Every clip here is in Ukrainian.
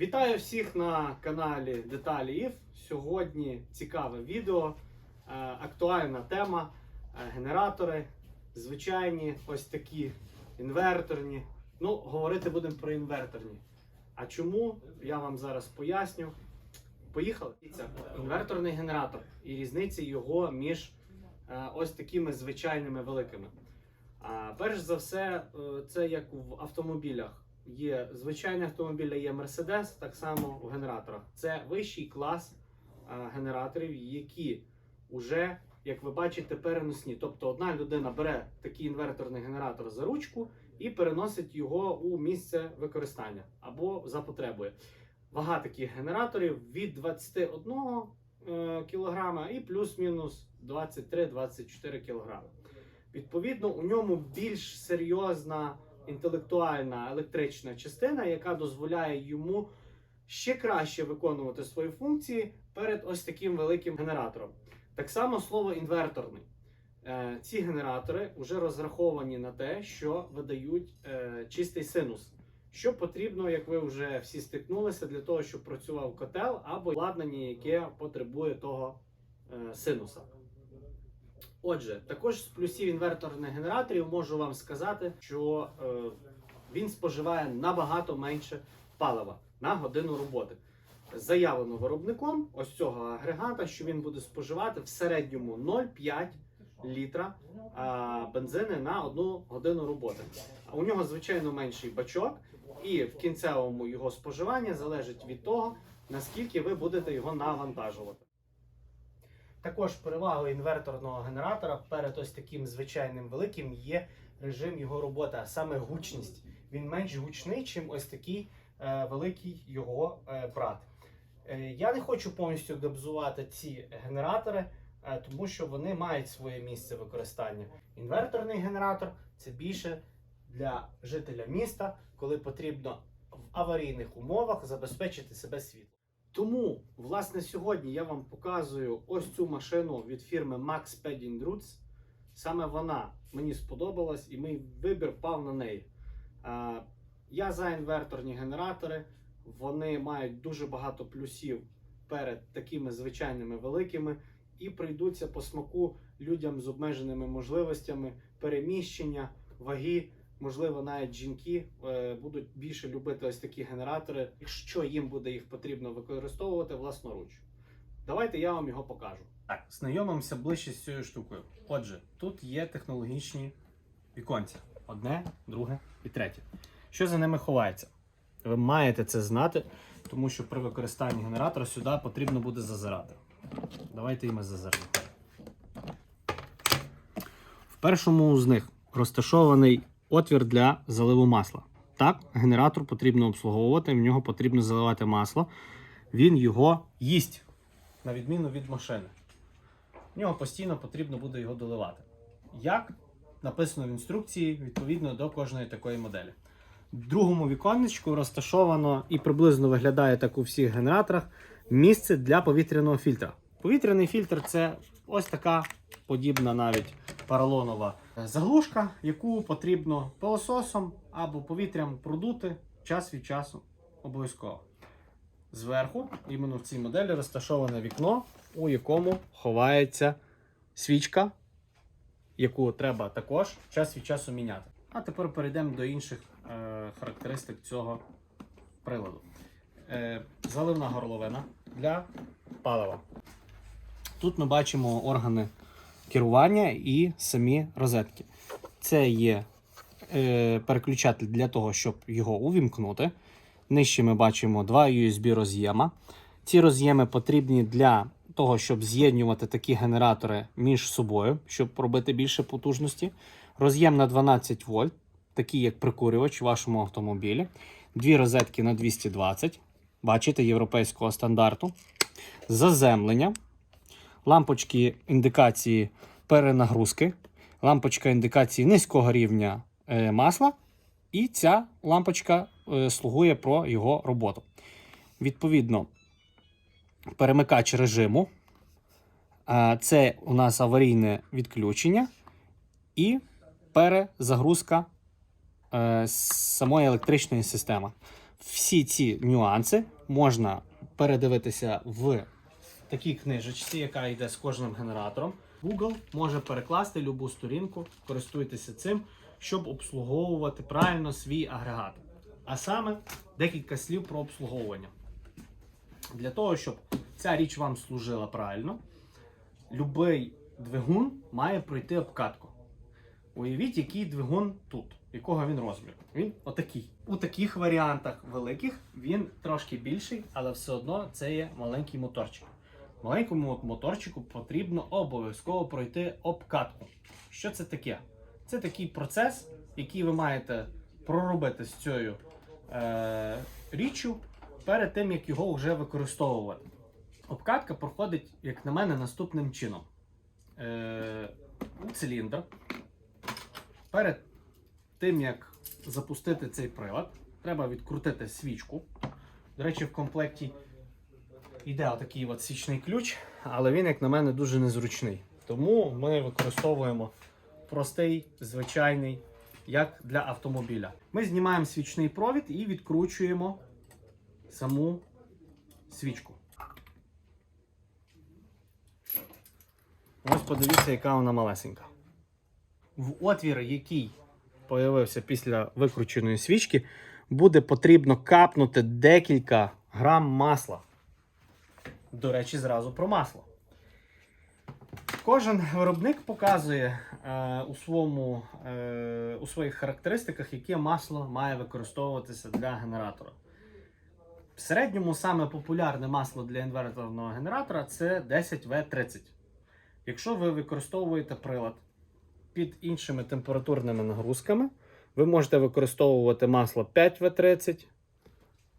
Вітаю всіх на каналі Деталі ІФ. Сьогодні цікаве відео, е, актуальна тема. е, Генератори, звичайні, ось такі інверторні. Ну, говорити будемо про інверторні. А чому? Я вам зараз поясню. Поїхали. Дивіться, Інверторний генератор і різниці його між е, ось такими звичайними великими. Перш за все, це як в автомобілях. Є звичайні автомобілі, є Mercedes, так само в генераторах. Це вищий клас а, генераторів, які вже, як ви бачите, переносні. Тобто одна людина бере такий інверторний генератор за ручку і переносить його у місце використання або за потребою. Вага таких генераторів від 21 е, кг і плюс-мінус 23-24 кг. Відповідно, у ньому більш серйозна інтелектуальна електрична частина, яка дозволяє йому ще краще виконувати свої функції перед ось таким великим генератором. Так само слово інверторний. Е, Ці генератори вже розраховані на те, що видають е, чистий синус. Що потрібно, як ви вже всі стикнулися, для того, щоб працював котел або обладнання, яке потребує того е, синуса. Отже, також з плюсів інверторних генераторів можу вам сказати, що е, він споживає набагато менше палива на годину роботи. Заявлено виробником ось цього агрегата, що він буде споживати в середньому 0,5 літра а, бензини на одну годину роботи. У нього звичайно менший бачок, і в кінцевому його споживання залежить від того, наскільки ви будете його навантажувати. Також перевагою інверторного генератора перед ось таким звичайним великим є режим його роботи, а саме гучність. Він менш гучний, чим ось такий е, великий його е, брат. Е, я не хочу повністю габзувати ці генератори, е, тому що вони мають своє місце використання. Інверторний генератор це більше для жителя міста, коли потрібно в аварійних умовах забезпечити себе світлом. Тому, власне, сьогодні я вам показую ось цю машину від фірми Max Padding Roots. Саме вона мені сподобалась і мій вибір пав на неї. Я за інверторні генератори. Вони мають дуже багато плюсів перед такими звичайними великими і прийдуться по смаку людям з обмеженими можливостями переміщення, ваги. Можливо, навіть жінки е, будуть більше любити ось такі генератори, якщо їм буде їх потрібно використовувати власноруч. Давайте я вам його покажу. Так, знайомимося ближче з цією штукою. Отже, тут є технологічні віконця: одне, друге і третє. Що за ними ховається? Ви маєте це знати, тому що при використанні генератора сюди потрібно буде зазирати. Давайте і ми зазирнемо. В першому з них розташований отвір для заливу масла. Так, генератор потрібно обслуговувати, в нього потрібно заливати масло. Він його їсть, на відміну від машини. В нього постійно потрібно буде його доливати. Як написано в інструкції відповідно до кожної такої моделі. В другому віконечку розташовано і приблизно виглядає так у всіх генераторах місце для повітряного фільтра. Повітряний фільтр це ось така подібна навіть поролонова заглушка, яку потрібно пилососом або повітрям продути час від часу обов'язково. Зверху, іменно в цій моделі, розташоване вікно, у якому ховається свічка, яку треба також час від часу міняти. А тепер перейдемо до інших е, характеристик цього приладу. Е, заливна горловина для палива. Тут ми бачимо органи керування і самі розетки. Це є е, переключатель для того, щоб його увімкнути. Нижче ми бачимо два USB роз'єма. Ці роз'єми потрібні для того, щоб з'єднувати такі генератори між собою, щоб робити більше потужності. Роз'єм на 12 вольт, такий як прикурювач в вашому автомобілі. Дві розетки на 220, бачите, європейського стандарту. Заземлення, лампочки індикації перенагрузки, лампочка індикації низького рівня е, масла. І ця лампочка е, слугує про його роботу. Відповідно, перемикач режиму. Це у нас аварійне відключення і перезагрузка е, самої електричної системи. Всі ці нюанси можна передивитися в такій книжечці, яка йде з кожним генератором. Google може перекласти любу сторінку, користуйтеся цим, щоб обслуговувати правильно свій агрегат. А саме декілька слів про обслуговування. Для того, щоб ця річ вам служила правильно, любий двигун має пройти обкатку. Уявіть, який двигун тут, якого він розміру. Він отакий. У таких варіантах великих він трошки більший, але все одно це є маленький моторчик. Маленькому моторчику потрібно обов'язково пройти обкатку. Що це таке? Це такий процес, який ви маєте проробити з цією е, річчю перед тим, як його вже використовувати. Обкатка проходить, як на мене, наступним чином. Е, у циліндр. Перед тим, як запустити цей прилад, треба відкрутити свічку. До речі, в комплекті йде отакий от свічний ключ, але він, як на мене, дуже незручний. Тому ми використовуємо простий, звичайний, як для автомобіля. Ми знімаємо свічний провід і відкручуємо саму свічку. Ось подивіться, яка вона малесенька. В отвір, який появився після викрученої свічки, буде потрібно капнути декілька грам масла. До речі, зразу про масло. Кожен виробник показує е, у, своєму, е, у своїх характеристиках, яке масло має використовуватися для генератора. В середньому саме популярне масло для інверторного генератора це 10В30. Якщо ви використовуєте прилад під іншими температурними нагрузками, ви можете використовувати масло 5В30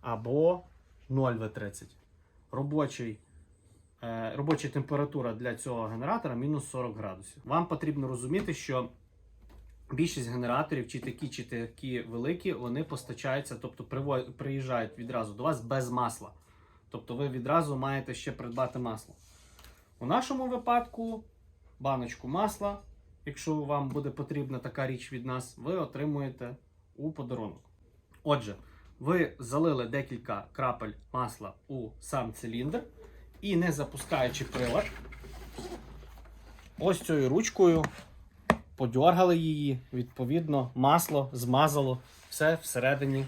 або 0В30. Робочий, е, робоча температура для цього генератора мінус 40 градусів. Вам потрібно розуміти, що більшість генераторів, чи такі, чи такі великі, вони постачаються, тобто приїжджають відразу до вас без масла. Тобто ви відразу маєте ще придбати масло. У нашому випадку баночку масла, якщо вам буде потрібна така річ від нас, ви отримуєте у подарунок. Отже, ви залили декілька крапель масла у сам циліндр і не запускаючи прилад, ось цією ручкою подьоргали її, відповідно, масло змазало все всередині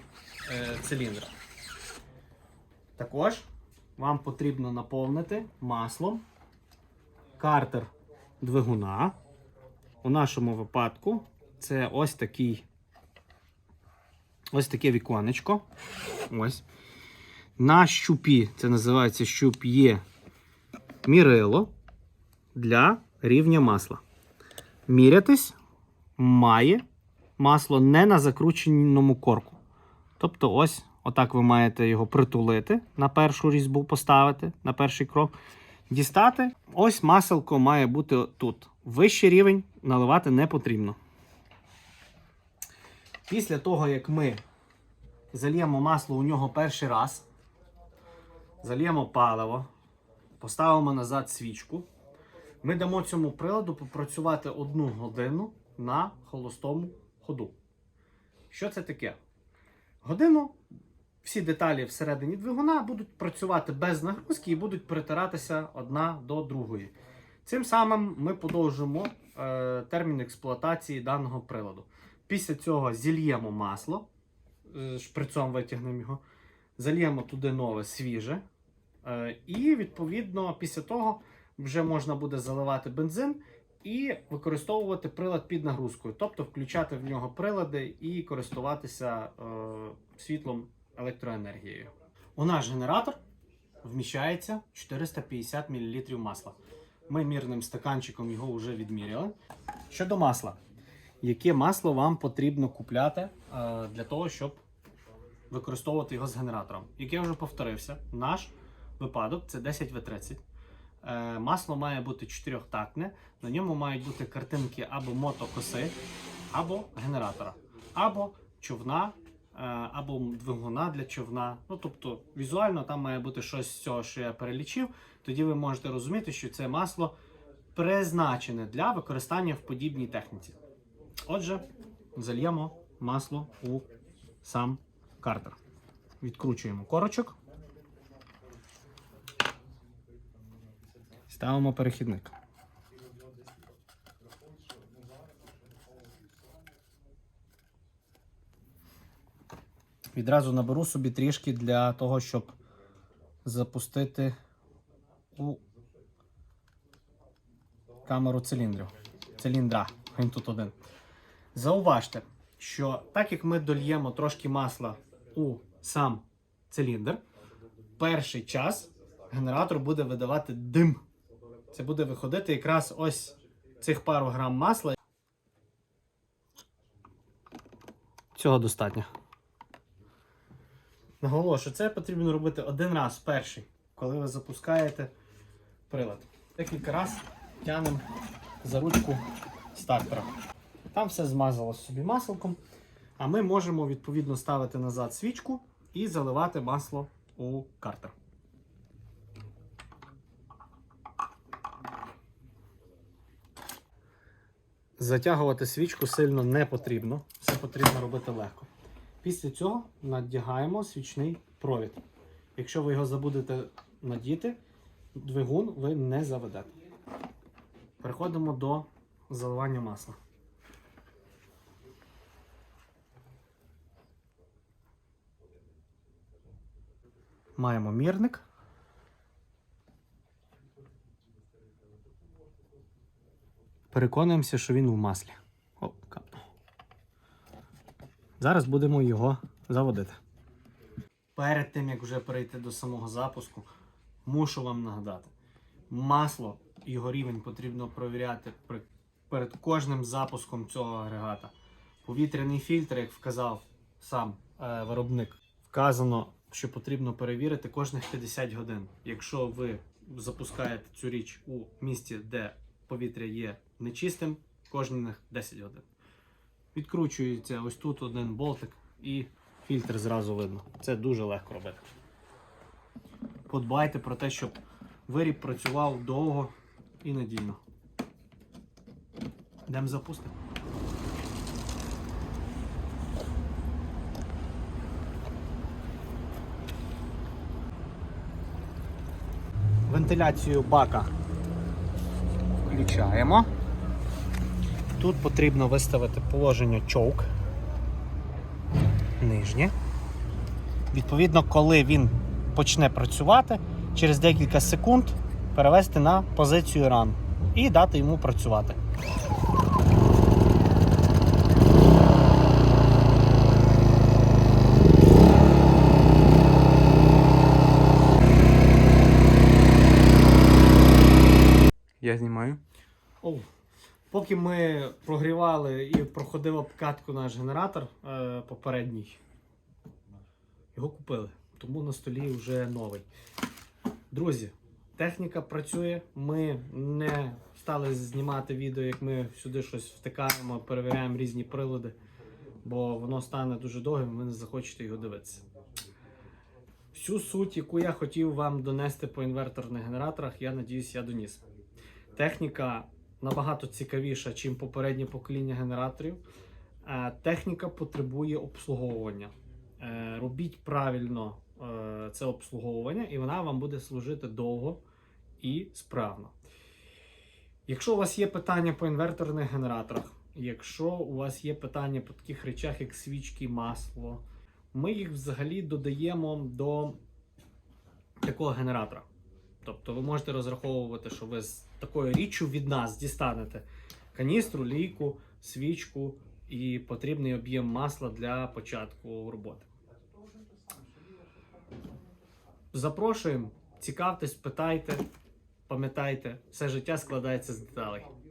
е, циліндра. Також вам потрібно наповнити маслом картер двигуна. У нашому випадку це ось такий ось таке віконечко. Ось. На щупі, це називається щуп є мірило для рівня масла. Мірятись має масло не на закрученому корку. Тобто, ось отак ви маєте його притулити, на першу різьбу поставити, на перший крок. Дістати. Ось маселко має бути тут. Вищий рівень наливати не потрібно. Після того, як ми зальємо масло у нього перший раз, зальємо паливо, поставимо назад свічку, ми дамо цьому приладу попрацювати одну годину на холостому ходу. Що це таке? Годину всі деталі всередині двигуна будуть працювати без нагрузки і будуть притиратися одна до другої. Цим самим ми подовжимо е, термін експлуатації даного приладу. Після цього зільємо масло, е, шприцом витягнемо його, зальємо туди нове свіже. Е, і відповідно після того вже можна буде заливати бензин і використовувати прилад під нагрузкою, тобто включати в нього прилади і користуватися е, світлом електроенергією. У наш генератор вміщається 450 мл масла. Ми мірним стаканчиком його вже відміряли. Щодо масла, яке масло вам потрібно купляти е, для того, щоб використовувати його з генератором? Як я вже повторився, наш випадок це 10В30. Е, Масло має бути чотирьохтактне, на ньому мають бути картинки або мотокоси, або генератора, або човна, е, або двигуна для човна. Ну тобто візуально там має бути щось з цього, що я перелічив. Тоді ви можете розуміти, що це масло призначене для використання в подібній техніці. Отже, зальємо масло у сам картер. Відкручуємо корочок. Ставимо перехідник. Відразу наберу собі трішки для того, щоб запустити у камеру циліндрів. Циліндра. Він тут один. Зауважте, що так як ми дольємо трошки масла у сам циліндр, перший час генератор буде видавати дим. Це буде виходити якраз ось цих пару грам масла. Цього достатньо. Наголошую, це потрібно робити один раз перший, коли ви запускаєте прилад. Декілька разів тягнемо за ручку стартера. Там все змазалось собі маслом, а ми можемо відповідно ставити назад свічку і заливати масло у картер. Затягувати свічку сильно не потрібно, це потрібно робити легко. Після цього надягаємо свічний провід. Якщо ви його забудете надіти, двигун ви не заведете. Переходимо до заливання масла. Маємо мірник. Переконуємося, що він в маслі. О. Зараз будемо його заводити. Перед тим, як вже перейти до самого запуску, мушу вам нагадати: масло, його рівень потрібно провіряти при- перед кожним запуском цього агрегата. Повітряний фільтр, як вказав сам е, виробник, вказано, що потрібно перевірити кожних 50 годин. Якщо ви запускаєте цю річ у місті, де повітря є нечистим, кожних 10 годин. Відкручується ось тут один болтик і фільтр зразу видно. Це дуже легко робити. Подбайте про те, щоб виріб працював довго і надійно. Йдемо запустимо. Вентиляцію бака включаємо. Тут потрібно виставити положення човк. Нижнє. Відповідно, коли він почне працювати, через декілька секунд перевести на позицію ран і дати йому працювати. Я знімаю. Оу. Поки ми прогрівали і проходив обкатку наш генератор е, попередній, його купили, тому на столі вже новий. Друзі, техніка працює. Ми не стали знімати відео, як ми сюди щось втикаємо, перевіряємо різні прилади, бо воно стане дуже довгим, ви не захочете його дивитися. Всю суть, яку я хотів вам донести по інверторних генераторах, я надіюсь, я доніс. Техніка набагато цікавіша, ніж попереднє покоління генераторів. Е, Техніка потребує обслуговування. Е, Робіть правильно е, це обслуговування, і вона вам буде служити довго і справно. Якщо у вас є питання по інверторних генераторах, якщо у вас є питання по таких речах, як свічки, масло, ми їх взагалі додаємо до такого генератора. Тобто ви можете розраховувати, що ви з такою річчю від нас дістанете каністру, лійку, свічку і потрібний об'єм масла для початку роботи. Запрошуємо, цікавтесь, питайте, пам'ятайте, все життя складається з деталей.